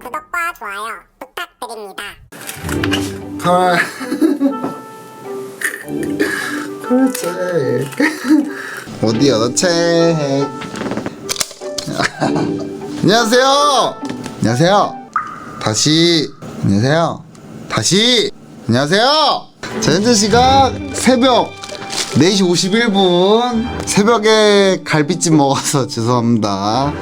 구독과 좋아요 부탁드립니다. 어디야, 너 책. 안녕하세요. 안녕하세요. 다시. 안녕하세요. 다시. 안녕하세요. 자, 현재 시각 새벽 4시 51분. 새벽에 갈비찜 먹어서 죄송합니다.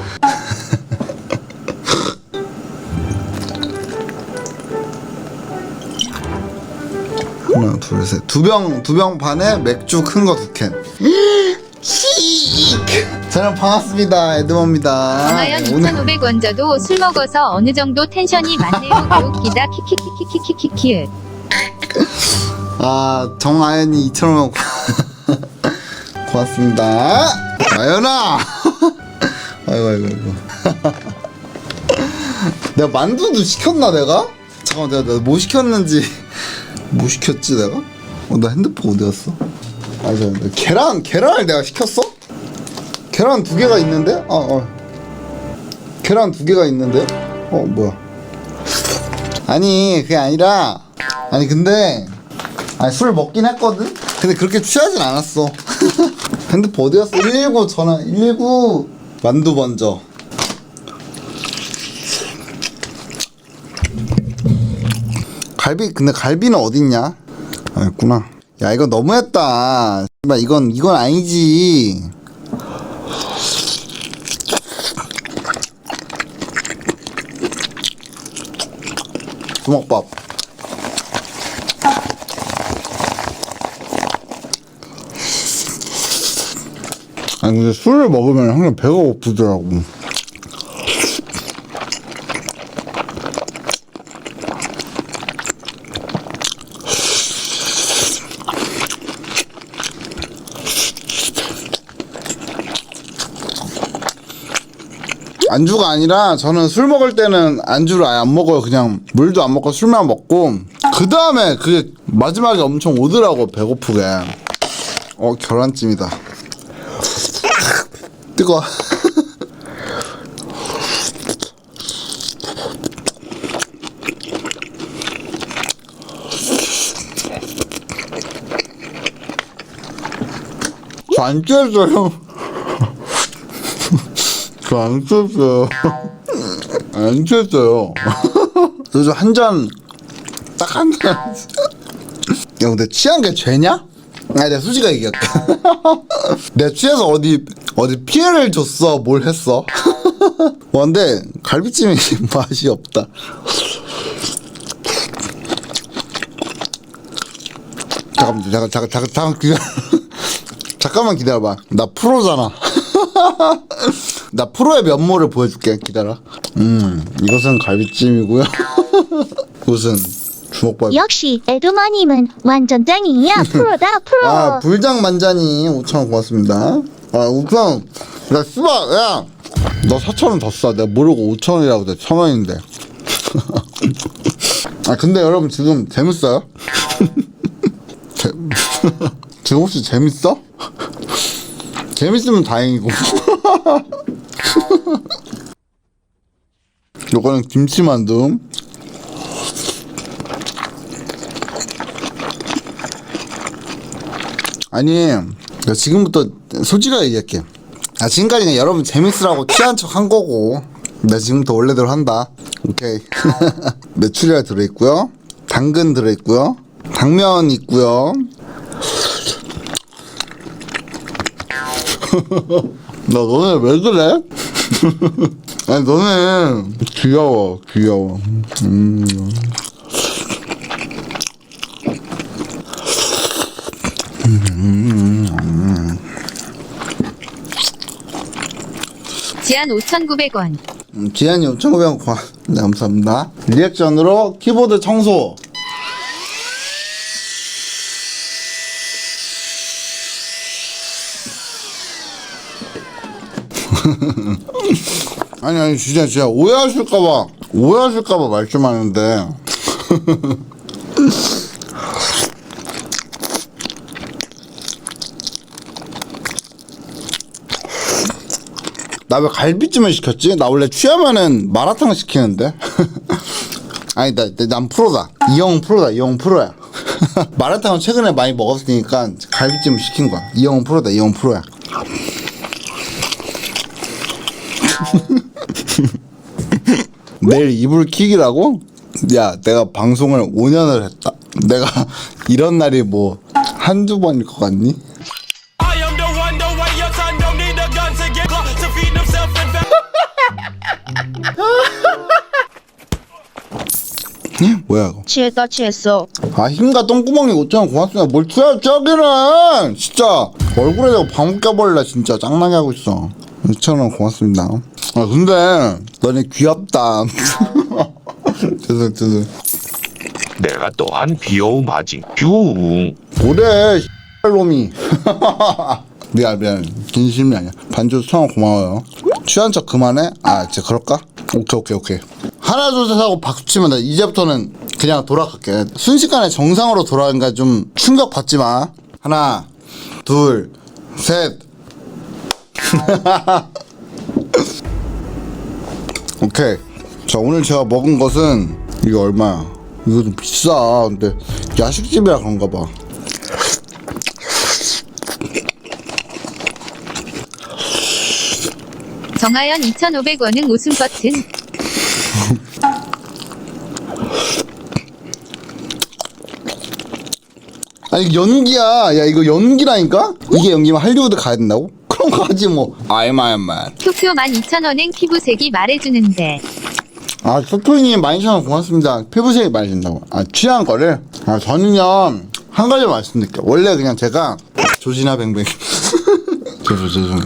하나 둘셋두 병 두 병 반에 맥주 큰 거 두 캔. 히익. 저는 반갑습니다. 에드머입니다. 과연 네, 오늘 2,500원자도 술 먹어서 어느 정도 텐션이 맞네요. 개웃기다 키키키키키키키키. 아 정아연이 2,500원 고- 고맙습니다. 아연아. 아이고 아이고 아이고. 내가 만두도 시켰나 내가? 잠깐만 내가, 내가 뭐 시켰는지 뭐 시켰지 내가? 어, 나 핸드폰 어디 갔어? 아 잠깐 계란 계란을 내가 시켰어? 계란 두 개가 있는데? 어 어. 계란 두 개가 있는데? 어 뭐야? 아니 그게 아니라 아니 근데 아니 술 먹긴 했거든? 근데 그렇게 취하진 않았어 핸드폰 어디 갔어? 119 전화 119 만두 먼저 갈비 근데 갈비는 어딨냐? 아 있구나 야 이거 너무했다 이건 이건 아니지 주먹밥. 아니 근데 술을 먹으면 항상 배가 고프더라고 안주가 아니라 저는 술 먹을 때는 안주를 아예 안 먹어요. 그냥 물도 안 먹고 술만 먹고 그 다음에 그게 마지막에 엄청 오더라고 배고프게. 어 계란찜이다. 뜨거. 저안 쬐어요. 저안 쬐어요. 안 쬐어요. 그래서 한 잔, 딱 한 잔. 야, 근데 취한 게 죄냐? 아니, 내가 솔직하게 얘기할게. 내가 취해서 어디, 어디 피해를 줬어? 뭘 했어? 와, 근데 갈비찜이 맛이 없다. 잠깐만, 잠깐, 잠깐, 잠깐, 잠깐, 기다려. 잠깐만 기다려봐. 나 프로잖아. 나 프로의 면모를 보여줄게. 기다려. 음, 이것은 갈비찜이고요. 이것은 주먹밥. 역시 에드머님은 완전 짱이야 프로다 프로 아, 불장 만자니 5천원 고맙습니다. 아, 우선, 야, 씨발, 야! 너 4천원 더 싸. 내가 모르고 5천원이라고 돼. 천원인데. 아, 근데 여러분 지금 재밌어요? 재- 지금 혹시 재밌어? 재밌으면 다행이고. 요거는 김치만두. 아니, 나 지금부터 솔직하게 얘기할게. 아, 지금까지 그냥 여러분 재밌으라고 취한 척 한 거고. 나 지금부터 원래대로 한다. 오케이. 메추리알 들어있고요. 당근 들어있고요. 당면 있고요. 나 너네 왜 그래? 아니 너네 귀여워 귀여워 음. 지한 5,900원. 음, 지한이 5,500원 과 네, 감사합니다 리액션으로 키보드 청소 아니 아니 진짜 진짜 오해하실까봐 오해하실까봐 말씀하는데. 나 왜 갈비찜을 시켰지? 나 원래 취하면은 마라탕 시키는데. 아니 나, 나- 난 프로다. 이 형 프로다. 이 형 프로야. 마라탕은 최근에 많이 먹었으니까 갈비찜을 시킨 거야. 이형 프로다. 이형 프로야 내일 이불 킥이라고? 야, 내가 방송을 5년을 했다. 내가 이런 날이 뭐 한두 번일 것 같니? And 뭐야 이거? 취했다 취했어 아 힘과 똥구멍이 5천원 고맙습니다. 뭘 투야 저기는 진짜 얼굴에 대고 방울 껴버릴라 진짜 짱나게 하고 있어. 2천원 고맙습니다. 아 근데 너네 귀엽다. 죄송 죄송. 내가 또한 귀여움하지. 뷰 뭐래 놈이. 미안 미안. 진심이 아니야. 반주 청원 고마워요. 취한 척 그만해? 아 이제 그럴까? 오케이 오케이 오케이. 하나 둘 셋 하고 박수 치면 돼 이제부터는 그냥 돌아갈게. 순식간에 정상으로 돌아가니까 좀 충격 받지 마. 하나 둘 셋 오케이. 자 오늘 제가 먹은 것은 이게 얼마야? 이거 좀 비싸. 근데 야식집이라 그런가 봐. 정하연 2,500원은 웃음 버튼. 아니 연기야. 야 이거 연기라니까? 이게 연기면 할리우드 가야 된다고? 그럼 가지 뭐. 아이마이만 큐큐 12,000원은 피부색이 말해주는데. 아 소토이님 많이 천 고맙습니다. 피부색이 된다고. 아 취한 거를? 아 저는요 한 가지 말씀드릴게요. 원래 그냥 제가 조지나 뱅뱅 죄송 죄송.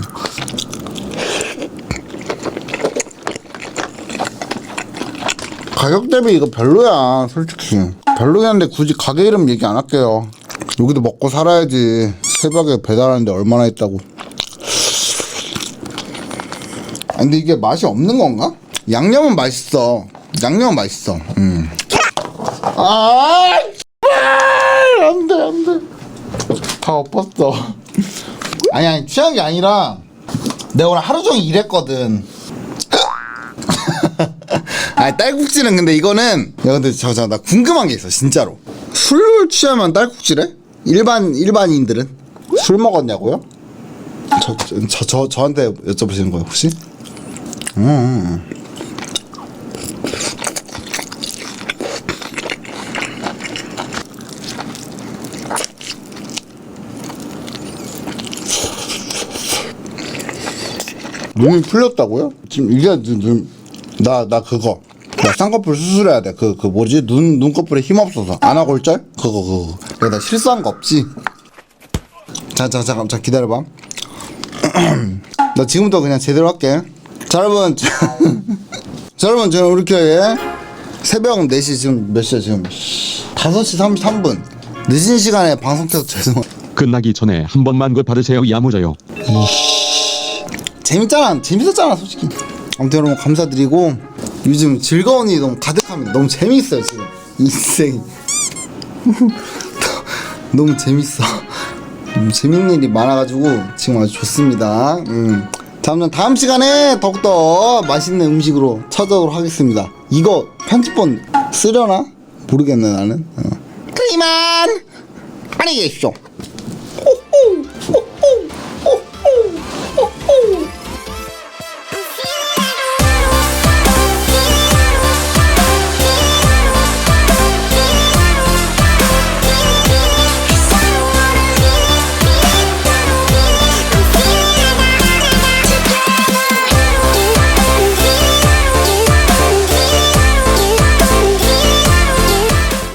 가격 대비 이거 별로야 솔직히. 별로였는데 굳이 가게 이름 얘기 안 할게요. 여기도 먹고 살아야지. 새벽에 배달하는데 얼마나 있다고 아, 근데 이게 맛이 없는 건가? 양념은 맛있어. 양념은 맛있어. 음. 아, 제발! 안 돼, 안 돼. 다 엎었어. 아니, 아니, 취한 게 아니라, 내가 오늘 하루 종일 일했거든. 아니, 딸꾹질은 근데 이거는, 야, 근데 잠깐, 잠깐, 나 궁금한 게 있어, 진짜로. 술 취하면 딸꾹질해? 일반, 일반인들은? 술 먹었냐고요? 저, 저, 저, 저한테 여쭤보시는 거예요, 혹시? 눈이 풀렸다고요? 지금 이게 눈, 나, 나 그거. 나 쌍꺼풀 수술해야 돼. 그, 그 뭐지? 눈, 눈꺼풀에 힘 없어서. 안아골절? 그거, 그거. 야, 나 실수한 거 없지? 자, 자, 잠깐, 자, 기다려봐. 나 지금부터 그냥 제대로 할게. 자, 여러분. 자, 여러분, 지금 이렇게 새벽 4시 지금 몇 시야, 지금? 5시 33분. 늦은 시간에 방송 켜서 죄송해요. 끝나기 전에 한 번만 그 받으세요 야무져요. 재밌잖아 재밌었잖아 솔직히 아무튼 여러분 감사드리고 요즘 즐거운 일이 너무 가득합니다 너무 재밌어요 지금 인생이 너무 재밌어 너무 재밌는 일이 많아가지고 지금 아주 좋습니다 음. 자 그럼 다음 시간에 더욱더 맛있는 음식으로 찾아오도록 하겠습니다 이거 편집본 쓰려나? 모르겠네 나는 어. 그이만 안녕히 계십시오